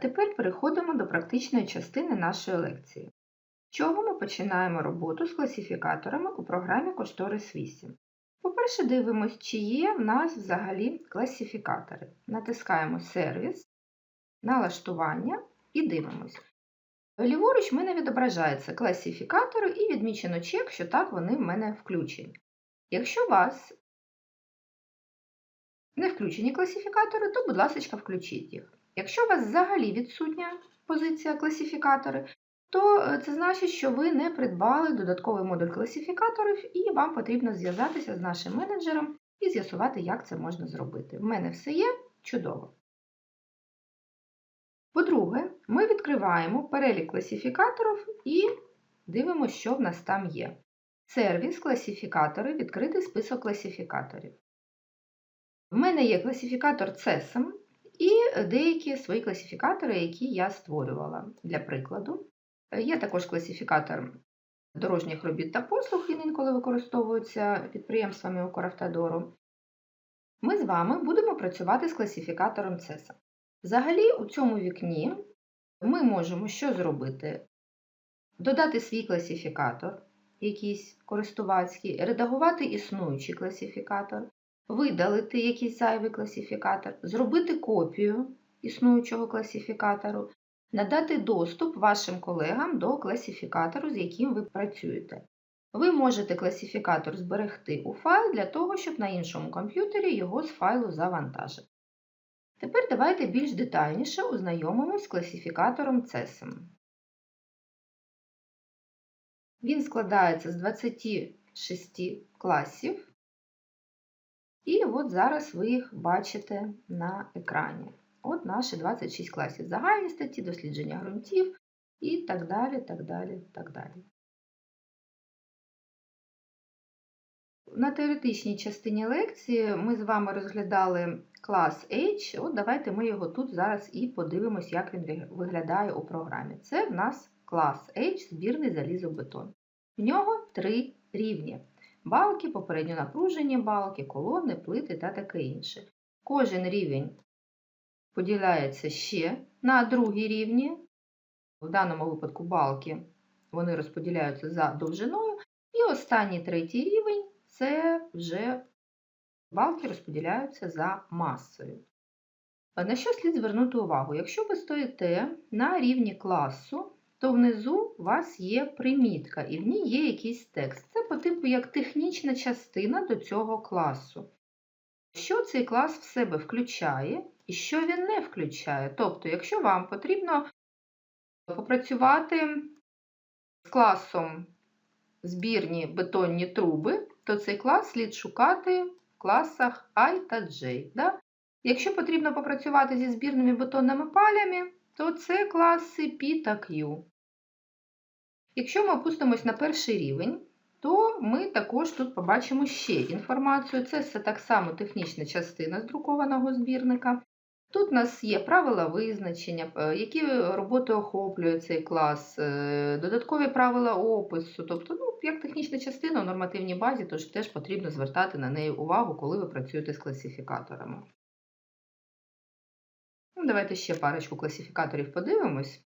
тепер переходимо до практичної частини нашої лекції. З чого ми починаємо роботу з класифікаторами у програмі Кошторис 8. По-перше, дивимося, чи є в нас взагалі класифікатори. Натискаємо Сервіс, налаштування і дивимось. Ліворуч в мене відображаються класифікатори і відмічено чек, що так вони в мене включені. Якщо у вас не включені класифікатори, то, будь ласка, включіть їх. Якщо у вас взагалі відсутня позиція класифікатори, то е, це значить, що ви не придбали додатковий модуль класифікаторів, і вам потрібно зв'язатися з нашим менеджером і з'ясувати, як це можна зробити. В мене все є чудово. По-друге, ми відкриваємо перелік класифікаторів і дивимося, що в нас там є. Сервіс, класифікатори, відкритий список класифікаторів. В мене є класифікатор CESM і деякі свої класифікатори, які я створювала для прикладу. Є також класифікатор дорожніх робіт та послуг, він інколи використовується підприємствами Укравтодору. Ми з вами будемо працювати з класифікатором CESM. Взагалі, у цьому вікні ми можемо що зробити? Додати свій класифікатор, якийсь користувацький, редагувати існуючий класифікатор, видалити якийсь зайвий класифікатор, зробити копію існуючого класифікатору, надати доступ вашим колегам до класифікатору, з яким ви працюєте. Ви можете класифікатор зберегти у файл для того, щоб на іншому комп'ютері його з файлу завантажити. Тепер давайте більш детальніше ознайомимось з класифікатором CESM. Він складається з 26 класів, і от зараз ви їх бачите на екрані. От наші 26 класів загальні статті, дослідження ґрунтів і так далі, так далі, так далі. На теоретичній частині лекції ми з вами розглядали клас H. От давайте ми його тут зараз і подивимось, як він виглядає у програмі. Це в нас клас H, збірний залізобетон. В нього три рівні: балки, попередньо напружені балки, колони, плити та таке інше. Кожен рівень поділяється ще на другі рівні. В даному випадку балки вони розподіляються за довжиною. І останній третій рівень це вже балки розподіляються за масою. На що слід звернути увагу? Якщо ви стоїте на рівні класу, то внизу у вас є примітка, і в ній є якийсь текст. Це по типу як технічна частина до цього класу. Що цей клас в себе включає і що він не включає. Тобто, якщо вам потрібно попрацювати з класом збірні бетонні труби, то цей клас слід шукати в класах I та J. Да? Якщо потрібно попрацювати зі збірними бетонними палями, то це класи P та Q. Якщо ми опустимось на перший рівень, то ми також тут побачимо ще інформацію. Це все так само технічна частина з друкованого збірника. Тут у нас є правила визначення, е, які роботи охоплює цей клас, е, додаткові правила опису, тобто, ну, як технічна частина в нормативній базі, тож теж потрібно звертати на неї увагу, коли ви працюєте з класифікаторами. Ну, Давайте ще парочку класифікаторів подивимось.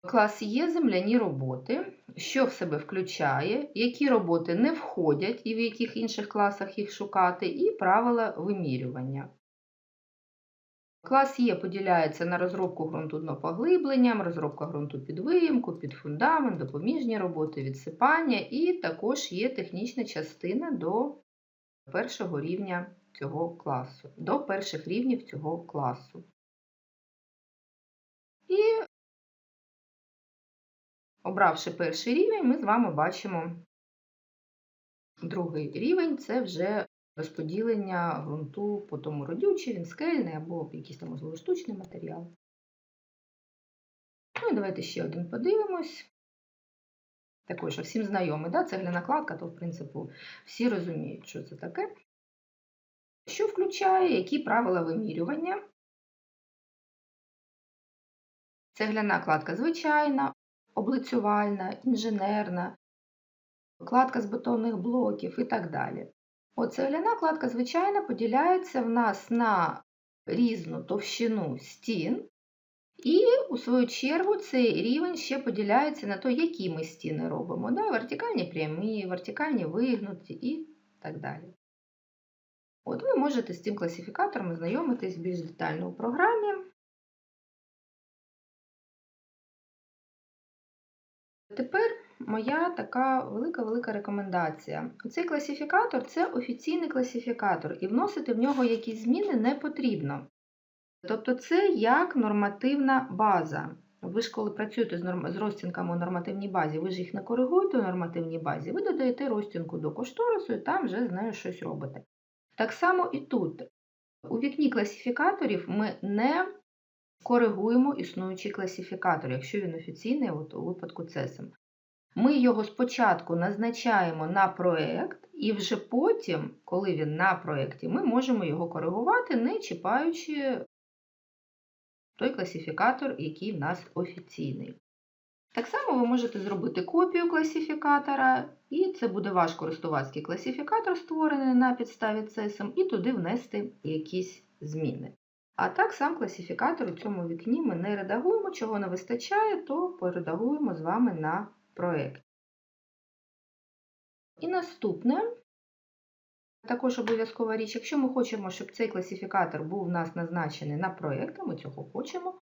Клас є земляні роботи, що в себе включає, які роботи не входять і в яких інших класах їх шукати, і правила вимірювання. Клас Є поділяється на розробку ґрунту днопоглибленням, розробка ґрунту під виїмку, під фундамент, допоміжні роботи, відсипання, і також є технічна частина до першого рівня цього класу, до перших рівнів цього класу. І, обравши перший рівень, ми з вами бачимо другий рівень це вже розподілення ґрунту по тому родючий, він скельний або якийсь там, можливо, матеріал. Ну і давайте ще один подивимось. Також всім знайомий, да? цегляна кладка, то, в принципі, всі розуміють, що це таке. Що включає, які правила вимірювання? Цегляна кладка звичайна, облицювальна, інженерна, кладка з бетонних блоків і так далі. От цегляна кладка, звичайно, поділяється в нас на різну товщину стін, І, у свою чергу, цей рівень ще поділяється на те, які ми стіни робимо. Да? Вертикальні прямі, вертикальні вигнуті і так далі. От ви можете з цим класифікатором ознайомитись більш детально у програмі. Тепер моя така велика-велика рекомендація. Цей класифікатор це офіційний класифікатор, і вносити в нього якісь зміни не потрібно. Тобто це як нормативна база. Ви ж коли працюєте з, розцінками у нормативній базі, ви ж їх не коригуєте у нормативній базі, ви додаєте розцінку до кошторису і там вже з нею щось робите. Так само і тут. У вікні класифікаторів ми не коригуємо існуючий класифікатор, якщо він офіційний, от у випадку CESM. Ми його спочатку назначаємо на проєкт, і вже потім, коли він на проєкті, ми можемо його коригувати, не чіпаючи той класифікатор, який в нас офіційний. Так само ви можете зробити копію класифікатора, і це буде ваш користувацький класифікатор, створений на підставі CESM, і туди внести якісь зміни. А так, сам класифікатор у цьому вікні ми не редагуємо, чого не вистачає, то поредагуємо з вами на проєкт. І наступне, також обов'язкова річ, якщо ми хочемо, щоб цей класифікатор був у нас назначений на проєкт, ми цього хочемо,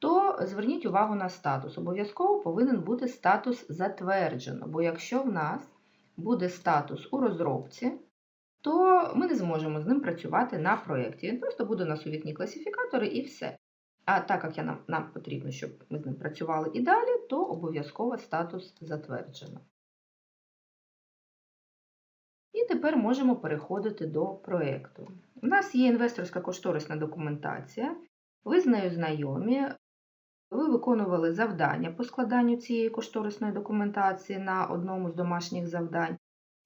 то зверніть увагу на статус. Обов'язково повинен бути статус затверджено, бо якщо в нас буде статус у розробці, то ми не зможемо з ним працювати на проєкті. Він просто буде у нас у вікні класифікатори і все. А так як нам, нам потрібно, щоб ми з ним працювали і далі, то обов'язково статус затверджено. І тепер можемо переходити до проєкту. У нас є інвесторська кошторисна документація, ви з нею знайомі, ви виконували завдання по складанню цієї кошторисної документації на одному з домашніх завдань.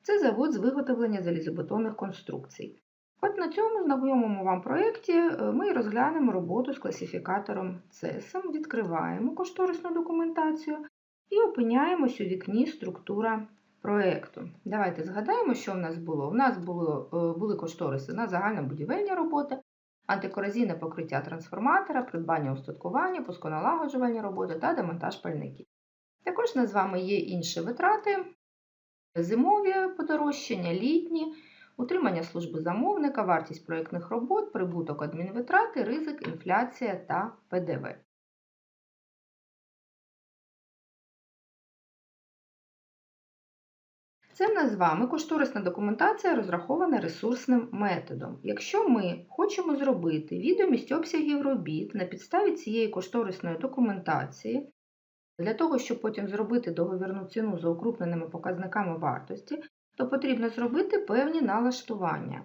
Це завод з виготовлення залізобетонних конструкцій. От на цьому знайомому вам проєкті ми розглянемо роботу з класифікатором CESM, відкриваємо кошторисну документацію і опиняємось у вікні структура проєкту. Давайте згадаємо, що в нас було. У нас було, були кошториси на загальнобудівельні роботи, антикорозійне покриття трансформатора, придбання устаткування, пусконалагоджувальні роботи та демонтаж пальників. Також з вами є інші витрати, зимові подорожчання, літні, утримання служби замовника, вартість проєктних робот, прибуток адмінвитрати, ризик, інфляція та ПДВ. Це в нас з вами кошторисна документація, розрахована ресурсним методом. Якщо ми хочемо зробити відомість обсягів робіт на підставі цієї кошторисної документації, для того, щоб потім зробити договірну ціну за укрупненими показниками вартості, то потрібно зробити певні налаштування.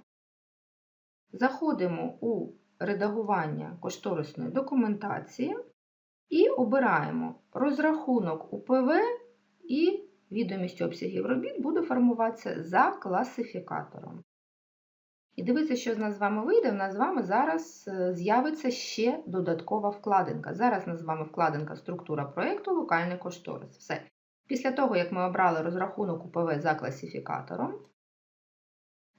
Заходимо у редагування кошторисної документації і обираємо розрахунок УПВ і відомість обсягів робіт буде формуватися за класифікатором. І дивіться, що з нас з вами вийде. У нас з вами зараз з'явиться ще додаткова вкладинка. Зараз у нас з вами вкладинка структура проєкту, локальний кошторис. Все. Після того, як ми обрали розрахунок УПВ за класифікатором,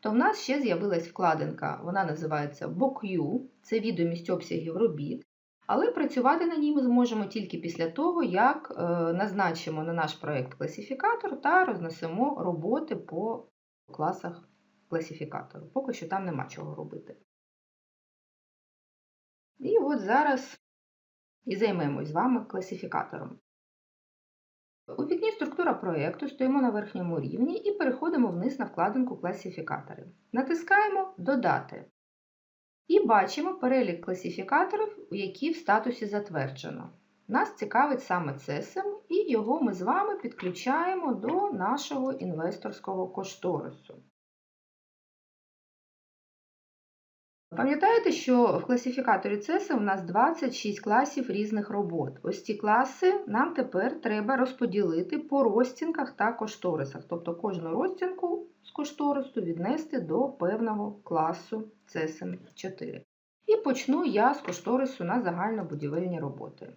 то в нас ще з'явилась вкладинка, вона називається BOQ, це відомість обсягів робіт. Але працювати на ній ми зможемо тільки після того, як назначимо на наш проєкт класифікатор та рознесемо роботи по класах класифікатору. Поки що там нема чого робити. І от зараз і займемось з вами класифікатором. У вікні структура проєкту стоїмо на верхньому рівні і переходимо вниз на вкладинку класифікатори. Натискаємо Додати. І бачимо перелік класифікаторів, які в статусі затверджено. Нас цікавить саме CSM, і його ми з вами підключаємо до нашого інвесторського кошторису. Пам'ятаєте, що в класифікаторі CESA у нас 26 класів різних робот. Ось ці класи нам тепер треба розподілити по розцінках та кошторисах. Тобто кожну розцінку з кошторису віднести до певного класу CESM 4. І почну я з кошторису на загальнобудівельні роботи.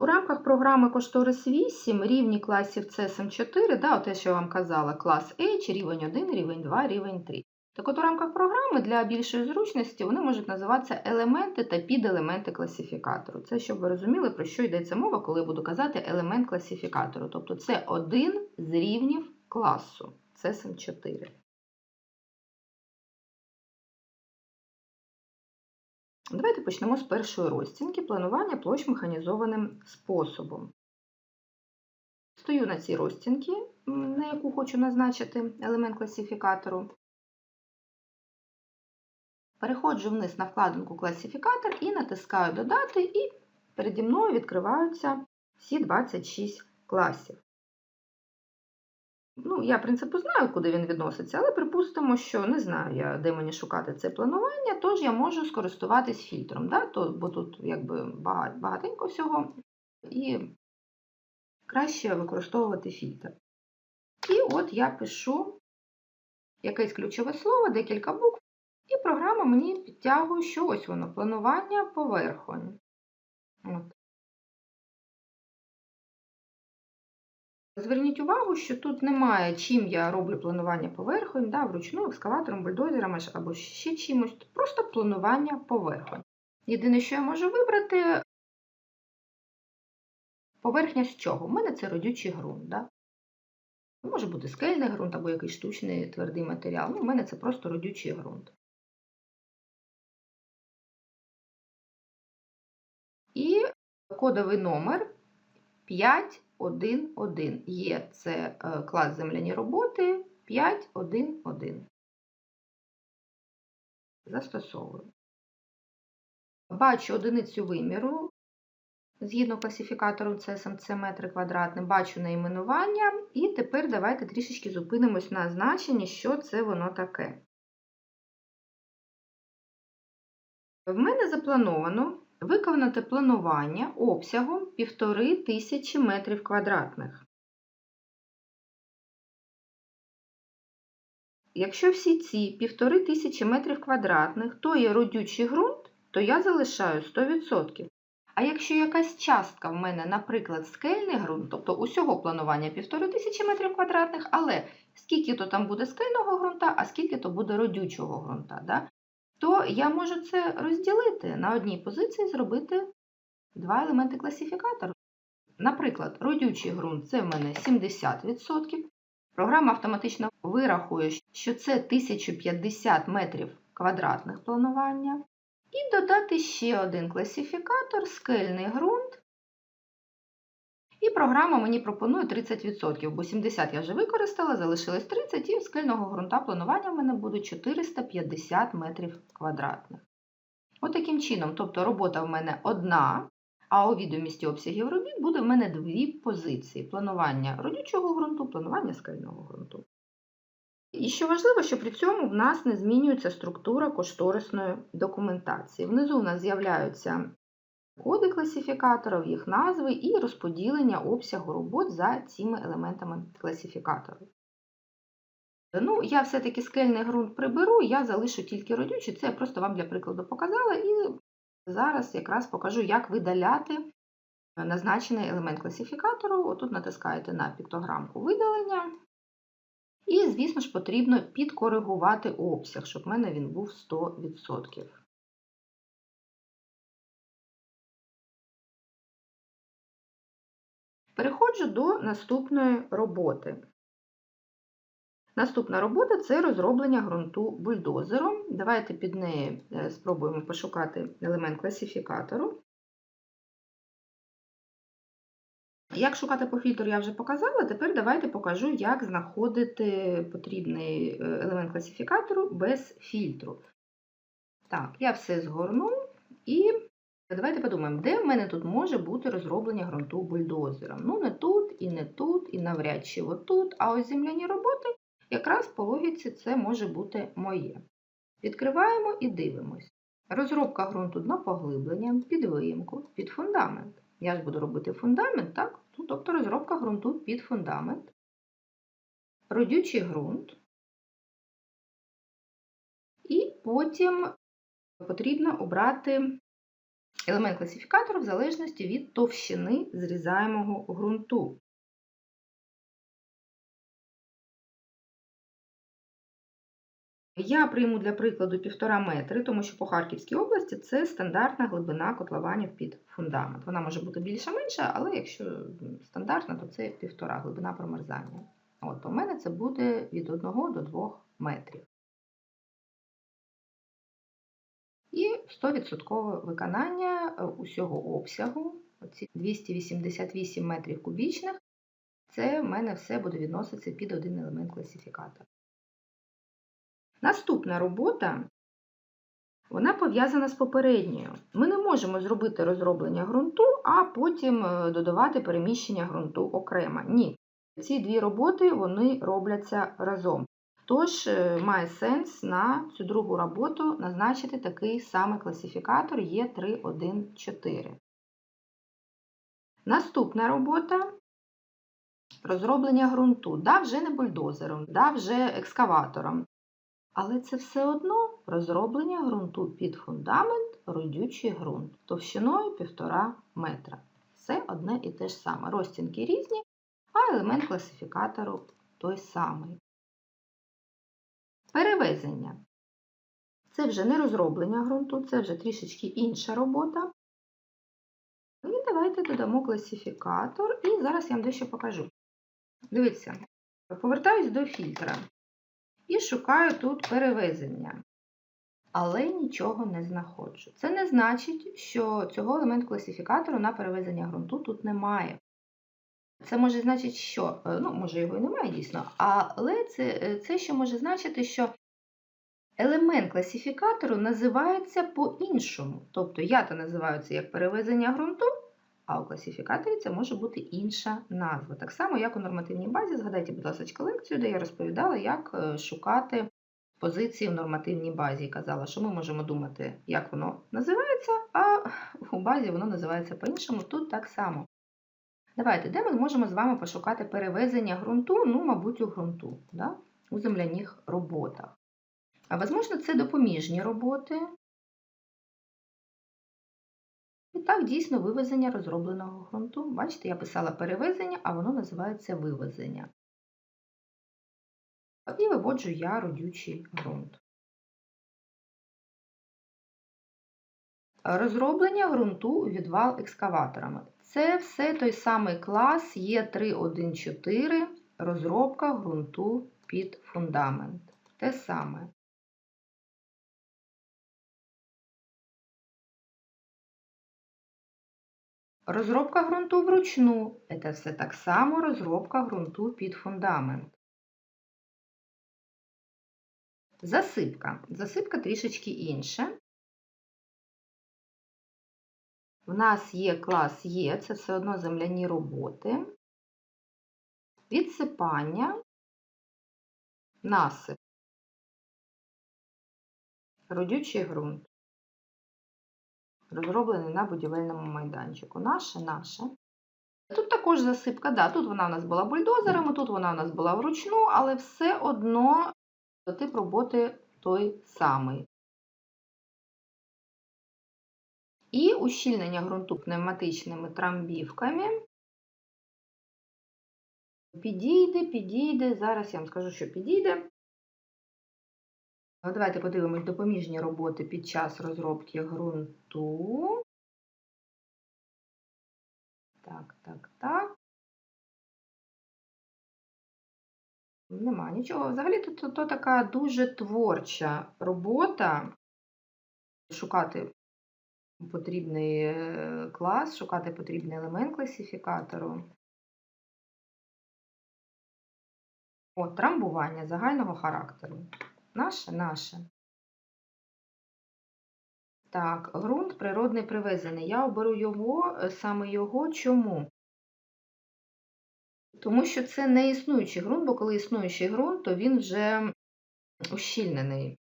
У рамках програми Кошторис 8 рівні класів CESM 4, да, те, що я вам казала, клас H, рівень 1, рівень 2, рівень 3. Так от у рамках програми для більшої зручності вони можуть називатися елементи та піделементи класифікатору. Це щоб ви розуміли, про що йдеться мова, коли я буду казати елемент класифікатору. Тобто це один з рівнів класу. Це SM4. Давайте почнемо з першої розцінки планування площ механізованим способом. Стою на цій розцінці, на яку хочу назначити елемент класифікатору. Переходжу вниз на вкладинку класифікатор і натискаю Додати, і переді мною відкриваються всі 26 класів. Ну, Я, в принципі, знаю, куди він відноситься, але припустимо, що не знаю я, де мені шукати це планування, тож я можу скористуватись фільтром, да? То, бо тут якби багатенько всього, і краще використовувати фільтр. І от я пишу якесь ключове слово, декілька букв, і програма мені підтягує, що ось воно планування поверхонь. От. Зверніть увагу, що тут немає, чим я роблю планування поверхонь, да, вручну, екскаватором, бульдозером або ще чимось. Просто планування поверхонь. Єдине, що я можу вибрати, поверхня з чого? У мене це родючий ґрунт. Да? Може бути скельний ґрунт або якийсь штучний твердий матеріал. Ну, У мене це просто родючий ґрунт. І кодовий номер 511 є це е, клас земляні роботи 511. Застосовую. Бачу одиницю виміру. Згідно класифікатору це метри квадратні, бачу найменування. І тепер давайте трішечки зупинимось на значенні, що це воно таке. В мене заплановано виконати планування обсягом 1500 метрів квадратних. Якщо всі ці 1500 метрів квадратних то є родючий ґрунт, то я залишаю 100%. А якщо якась частка в мене, наприклад, скельний ґрунт, тобто усього планування 1500 метрів квадратних, але скільки то там буде скельного ґрунта, а скільки то буде родючого ґрунта, да? То я можу це розділити на одній позиції, зробити два елементи класифікатору. Наприклад, родючий ґрунт це в мене 70%. Програма автоматично вирахує, що це 1050 метрів квадратних планування. І додати ще один класифікатор, скельний ґрунт. І програма мені пропонує 30%, бо 70 я вже використала, залишилось 30, і скельного ґрунта планування в мене буде 450 метрів квадратних. Отаким От чином, тобто робота в мене одна, а у відомісті обсягів робіт буде в мене дві позиції: планування родючого ґрунту, планування скельного ґрунту. І що важливо, що при цьому в нас не змінюється структура кошторисної документації. Внизу в нас з'являються коди класифікаторів, їх назви і розподілення обсягу робот за цими елементами класифікатору. Ну, Я все-таки скельний ґрунт приберу, я залишу тільки родючий, це я просто вам для прикладу показала, і зараз якраз покажу, як видаляти назначений елемент класифікатору. Отут натискаєте на піктограмку видалення. І, звісно ж, потрібно підкоригувати обсяг, щоб в мене він був 100%. Переходжу до наступної роботи. Наступна робота це розроблення ґрунту бульдозером. Давайте під неї е, спробуємо пошукати елемент класифікатору. Як шукати по фільтру, я вже показала, тепер давайте покажу, як знаходити потрібний е, елемент класифікатору без фільтру. Так, я все згорну і давайте подумаємо, де в мене тут може бути розроблення ґрунту бульдозером. Ну, не тут, і не тут, і навряд чи отут. А ось земляні роботи, якраз по логіці, це може бути моє. Відкриваємо і дивимось. Розробка ґрунту на поглиблення, під виїмку, під фундамент. Я ж буду робити фундамент, так? Ну, тобто розробка ґрунту під фундамент, родючий ґрунт, і потім потрібно обрати елемент класифікатору в залежності від товщини зрізаємого ґрунту. Я прийму для прикладу 1,5 метри, тому що по Харківській області це стандартна глибина котлованів під фундамент. Вона може бути більша-менша, але якщо стандартна, то це 1,5 глибина промерзання. От, У мене це буде від 1 до 2 метрів. 100% виконання усього обсягу, оці 288 метрів кубічних, це в мене все буде відноситися під один елемент класифікатора. Наступна робота, вона пов'язана з попередньою. Ми не можемо зробити розроблення ґрунту, а потім додавати переміщення ґрунту окремо. Ні. Ці дві роботи вони робляться разом. Тож має сенс на цю другу роботу назначити такий самий класифікатор Е314. Наступна робота розроблення ґрунту. Да, вже не бульдозером, да, вже екскаватором. Але це все одно розроблення ґрунту під фундамент, родючий ґрунт товщиною 1,5 метра. Все одне і те ж саме. Розцінки різні, а елемент класифікатору той самий. Перевезення. Це вже не розроблення ґрунту, це вже трішечки інша робота. І давайте додамо класифікатор, і зараз я вам дещо покажу. Дивіться, повертаюсь до фільтра і шукаю тут перевезення. Але нічого не знаходжу. Це не значить, що цього елементу класифікатору на перевезення ґрунту тут немає. Це може значити, що, ну, може, його і немає дійсно, але це, це ще може значити, що елемент класифікатору називається по-іншому. Тобто я то називаю це як перевезення ґрунту, а у класифікаторі це може бути інша назва. Так само, як у нормативній базі, згадайте, будь ласка, лекцію, де я розповідала, як шукати позиції в нормативній базі. Казала, що ми можемо думати, як воно називається, а у базі воно називається по-іншому. Тут так само. Давайте, де ми можемо з вами пошукати перевезення ґрунту, ну, мабуть, у ґрунту, да? у земляних роботах. А, можливо, це допоміжні роботи. І так, дійсно, вивезення розробленого ґрунту. Бачите, я писала перевезення, а воно називається вивезення. І виводжу я родючий ґрунт. Розроблення ґрунту у відвал екскаваторами. Це все той самий клас Е314, розробка ґрунту під фундамент. Те саме. Розробка ґрунту вручну. Це все так само розробка ґрунту під фундамент. Засипка. Засипка трішечки інша. У нас є клас Є, це все одно земляні роботи, відсипання, насип, родючий ґрунт, розроблений на будівельному майданчику. Наше, наше. Тут також засипка, да, тут вона у нас була бульдозерами, тут вона у нас була вручну, але все одно тип роботи той самий. І ущільнення ґрунту пневматичними трамбівками. Підійде, підійде. Зараз я вам скажу, що підійде. Давайте подивимось допоміжні роботи під час розробки ґрунту. Так, так, так. Нема нічого. Взагалі то, то, то така дуже творча робота. Шукати потрібний е, клас, шукати потрібний елемент класифікатору. О, трамбування загального характеру. Наше, наше. Так, ґрунт природний привезений. Я оберу його, е, саме його чому? Тому що це не існуючий ґрунт, бо коли існуючий ґрунт, то він вже ущільнений.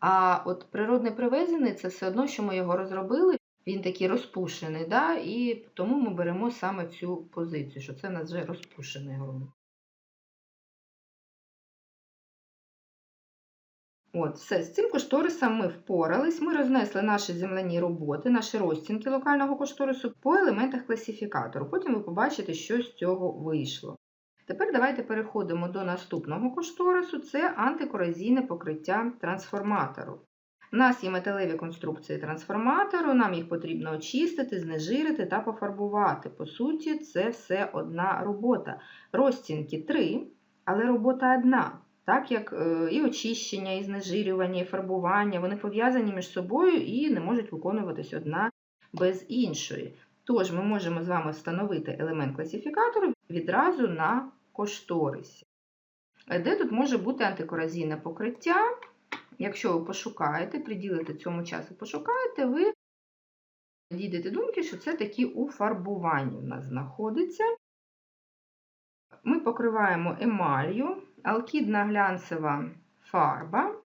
А от природний привезений це все одно, що ми його розробили, він такий розпушений, да? і тому ми беремо саме цю позицію, що це в нас вже розпушений ґрунт. От, все, з цим кошторисом ми впорались, ми рознесли наші земляні роботи, наші розцінки локального кошторису по елементах класифікатору. Потім ви побачите, що з цього вийшло. Тепер давайте переходимо до наступного кошторису. Це антикорозійне покриття трансформатору. У нас є металеві конструкції трансформатору, нам їх потрібно очистити, знежирити та пофарбувати. По суті, це все одна робота. Розцінки три, але робота одна. Так як е, і очищення, і знежирювання, і фарбування, вони пов'язані між собою і не можуть виконуватись одна без іншої. Тож ми можемо з вами встановити елемент класифікатору відразу на кошторисі. Де тут може бути антикоразійне покриття? Якщо ви пошукаєте, приділите цьому часу, пошукаєте, ви дійдете думки, що це такі у фарбуванні в нас знаходиться. Ми покриваємо емалью, алкідна глянцева фарба,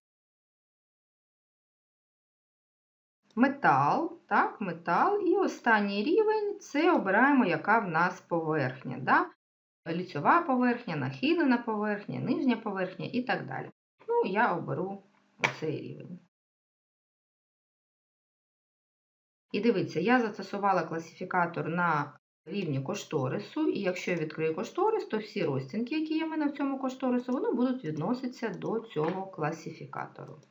метал, так, метал. І останній рівень це обираємо, яка в нас поверхня. Да? Ліцьова поверхня, нахилена поверхня, нижня поверхня і так далі. Ну, я оберу оцей рівень. І дивіться, я застосувала класифікатор на рівні кошторису, і якщо я відкрию кошторис, то всі розцінки, які є в мене в цьому кошторису, вони будуть відноситися до цього класифікатору.